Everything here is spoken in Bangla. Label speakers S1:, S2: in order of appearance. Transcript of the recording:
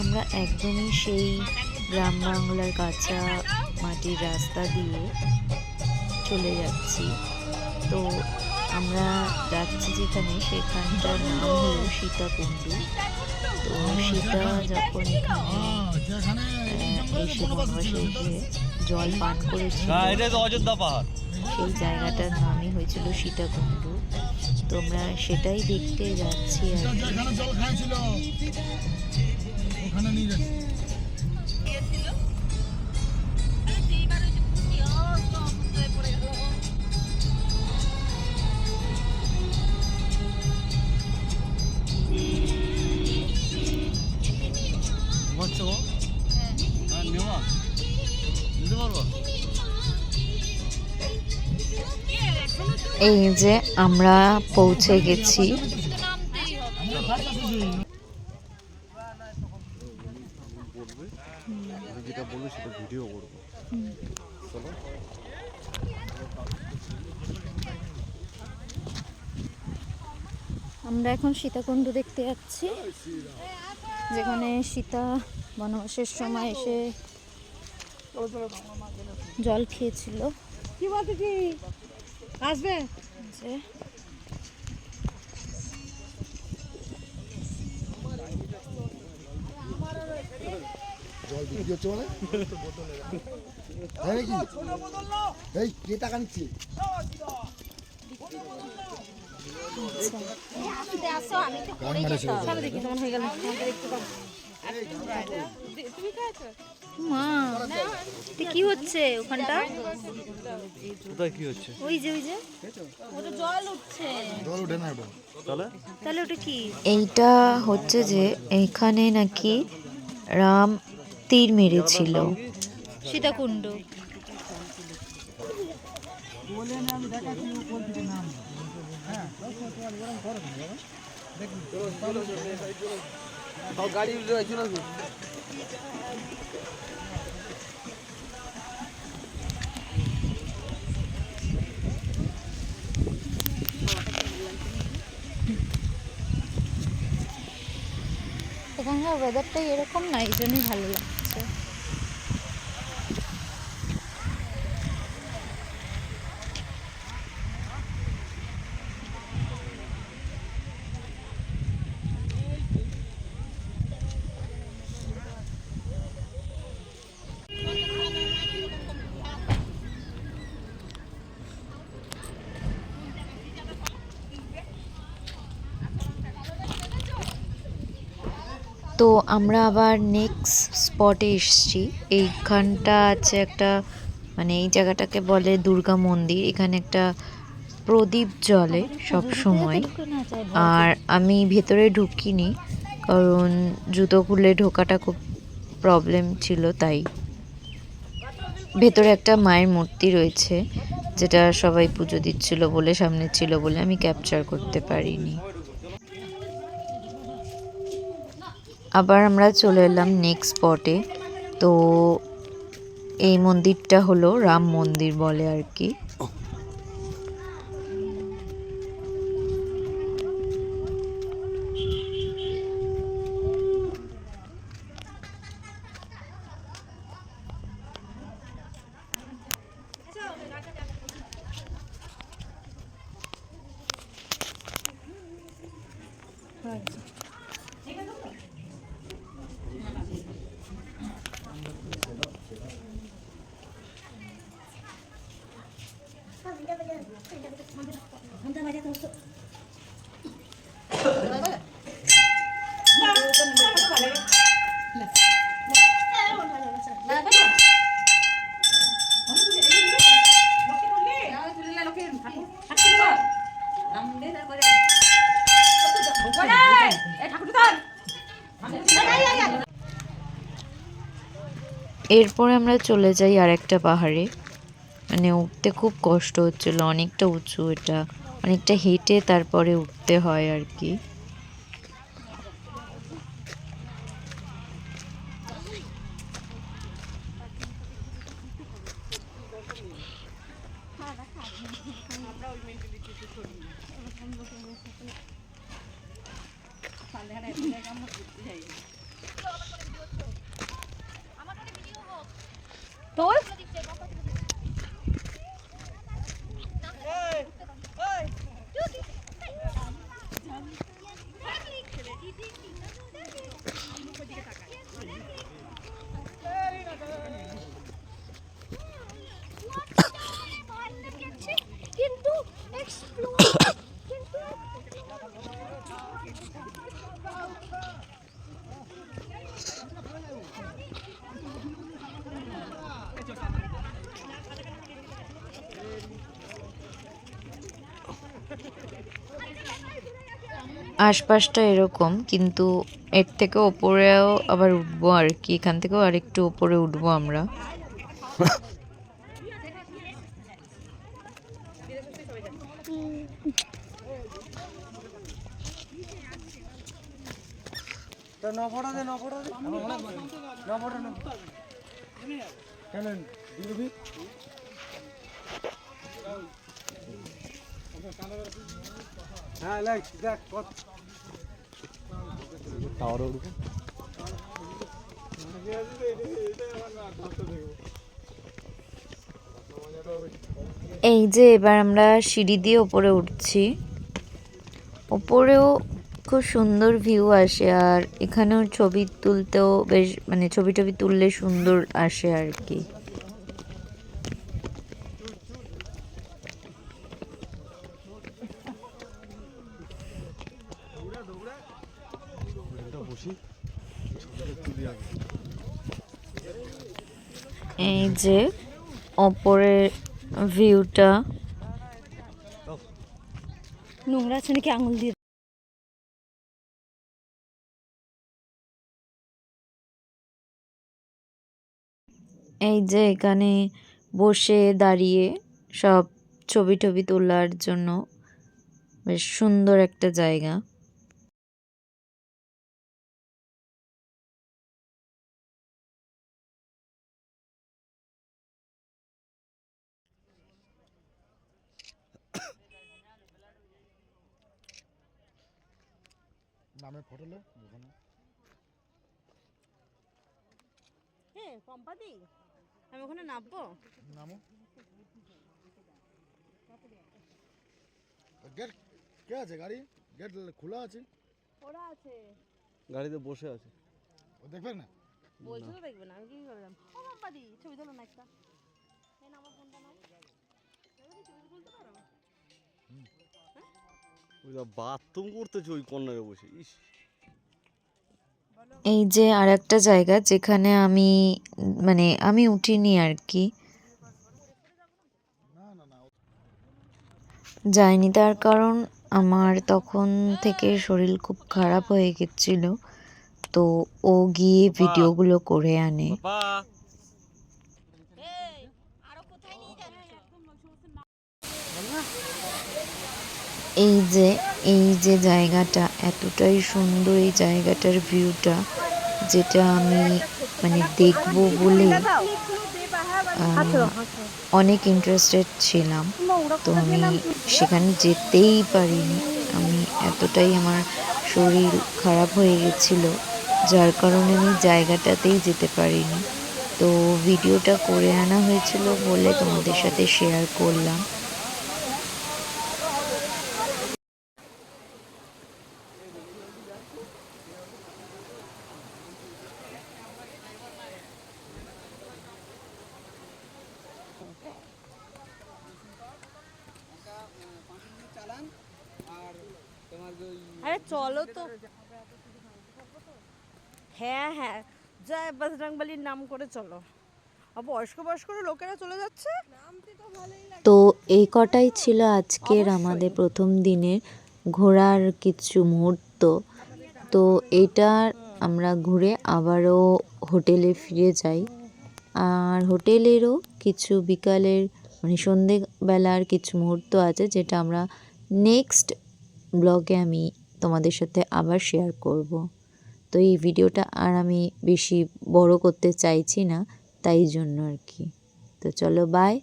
S1: আমরা একদমই সেই গ্রাম বাংলার কাঁচা মাটির রাস্তা দিয়ে চলে যাচ্ছি। তো আমরা যাচ্ছি যেখানে সেখানটার নাম হলো সীতাকুণ্ডু। তো সীতা যখন এখানে এসে বনবাসে এসে জল পান করেছিল
S2: পাহাড়।
S1: সেই জায়গাটার নামই হয়েছিল সীতাকুণ্ডু। তো আমরা সেটাই দেখতে যাচ্ছি আর
S3: ওখানে নিয়ে যাচ্ছি
S2: হ্যাঁ
S1: এই যে আমরা পৌঁছে গেছি
S2: যেটা বলবে সেটা ভিডিও করব। চলো।
S4: আমরা এখন সীতাকুণ্ড দেখতে যাচ্ছি যেখানে সীতা বনবাসের সময় এসে জল খেয়েছিল।
S5: কি বলতে কি? আসবে?
S4: যে
S3: বিক্রি হচ্ছে মানে? তাই নাকি এই কে টাকা নিচ্ছে? গান মারেছে
S5: চলো দেখি তোমার হয়ে গেল। আমাকে দেখতে পাবো
S4: মা কি হচ্ছে ওখানটা?
S2: কোথায় কি হচ্ছে?
S4: ওই যে ওই যে।
S3: জল উঠে না
S2: তাহলে?
S4: তাহলে ওটা কি?
S1: এইটা হচ্ছে যে এখানে নাকি রাম তীর মেরেছিল।
S4: সীতাকুণ্ড। এখানকার ওয়েদারটাই এরকম না এই জন্যই ভালো লাগছে
S1: তো আমরা আবার নেক্সট স্পটে এসছি। এইখানটা আছে একটা মানে এই জায়গাটাকে বলে দুর্গা মন্দির। এখানে একটা প্রদীপ জ্বলে সব সময়। আর আমি ভেতরে ঢুকিনি কারণ জুতো খুলে ঢোকাটা খুব প্রবলেম ছিল তাই। ভেতরে একটা মায়ের মূর্তি রয়েছে যেটা সবাই পুজো দিচ্ছিল বলে সামনে ছিল বলে আমি ক্যাপচার করতে পারিনি। আবার আমরা চলে এলাম নেক্সট স্পটে তো এই মন্দিরটা হলো রাম মন্দির বলে আর কি। এরপরে আমরা চলে যাই আর একটা পাহাড়ে। মানে উঠতে খুব কষ্ট হচ্ছিল, অনেকটা উঁচু এটা, অনেকটা হেঁটে তারপরে উঠতে হয় আর কি।
S5: তোর
S6: কিন্তু
S1: আশপাশটা এরকম কিন্তু এর থেকে ওপরেও আবার উঠবো আর কি এখান থেকেও আর একটু ওপরে উঠবো আমরা।
S2: টাওয়ারে উঠবো।
S1: এই যে এবার আমরা সিঁড়ি দিয়ে ওপরে উঠছি। ওপরেও খুব সুন্দর ভিউ আসে আর এখানেও ছবি তুলতেও বেশ মানে ছবি টবি তুললে সুন্দর আসে আর কি
S2: এটা বসি ছবিটা তুলি আগে
S1: এই যে ওপরের ভিউটা
S5: নোংরা আছে নাকি আঙুল দিয়ে?
S1: এই যে এখানে বসে দাঁড়িয়ে সব ছবি টবি তোলার জন্য বেশ সুন্দর একটা জায়গা।
S3: নামে ফটোলে ওখানে।
S5: হ্যাঁ পম্পাদি আমি ওখানে নামবো?
S3: নামো। গেট কে আছে গাড়ি? গেট খোলা আছে?
S5: ওরা আছে।
S2: গাড়িতে বসে আছে।
S3: ও দেখবেন না?
S5: বলছিল দেখবে না আমি কি করলাম ও পম্পাদি ছবি তোলো না একটা। এই না আমার ফোনটা নাও ছবি তুলতে পারো?
S2: বাথরুম করতেছে ওই কর্নারে বসে ইস।
S1: এই যে আর একটা জায়গা যেখানে আমি মানে আমি উঠিনি আর কি। যাইনি তার কারণ আমার তখন থেকে শরীর খুব খারাপ হয়ে গেছিল। তো ও গিয়ে ভিডিওগুলো করে আনে। এই যে এই যে জায়গাটা এতটাই সুন্দর এই জায়গাটার ভিউটা যেটা আমি মানে দেখব বলে অনেক ইন্টারেস্টেড ছিলাম। তো আমি সেখানে যেতেই পারিনি। আমি এতটাই আমার শরীর খারাপ হয়ে গেছিল যার কারণে আমি জায়গাটাতেই যেতে পারিনি। তো ভিডিওটা করে আনা হয়েছিল বলে তোমাদের সাথে শেয়ার করলাম
S5: আরে চলো তো। হ্যাঁ হ্যাঁ। বজরংবলির নাম করে চলো। বয়স্ক বয়স্ক লোকেরা চলে যাচ্ছে?
S1: তো এই কটাই ছিল আজকের আমাদের প্রথম দিনের ঘোরার কিছু মুহূর্ত। তো এটা আমরা ঘুরে আবারও হোটেলে ফিরে যাই। আর হোটেলেরও কিছু বিকালের মানে সন্ধেবেলার কিছু মুহূর্ত আছে যেটা আমরা নেক্সট ব্লগে আমি তোমাদের সাথে আবার শেয়ার করব। তো এই ভিডিওটা আর আমি বেশি বড় করতে চাইছি না, তাই জন্য আর কি। তো চলো বাই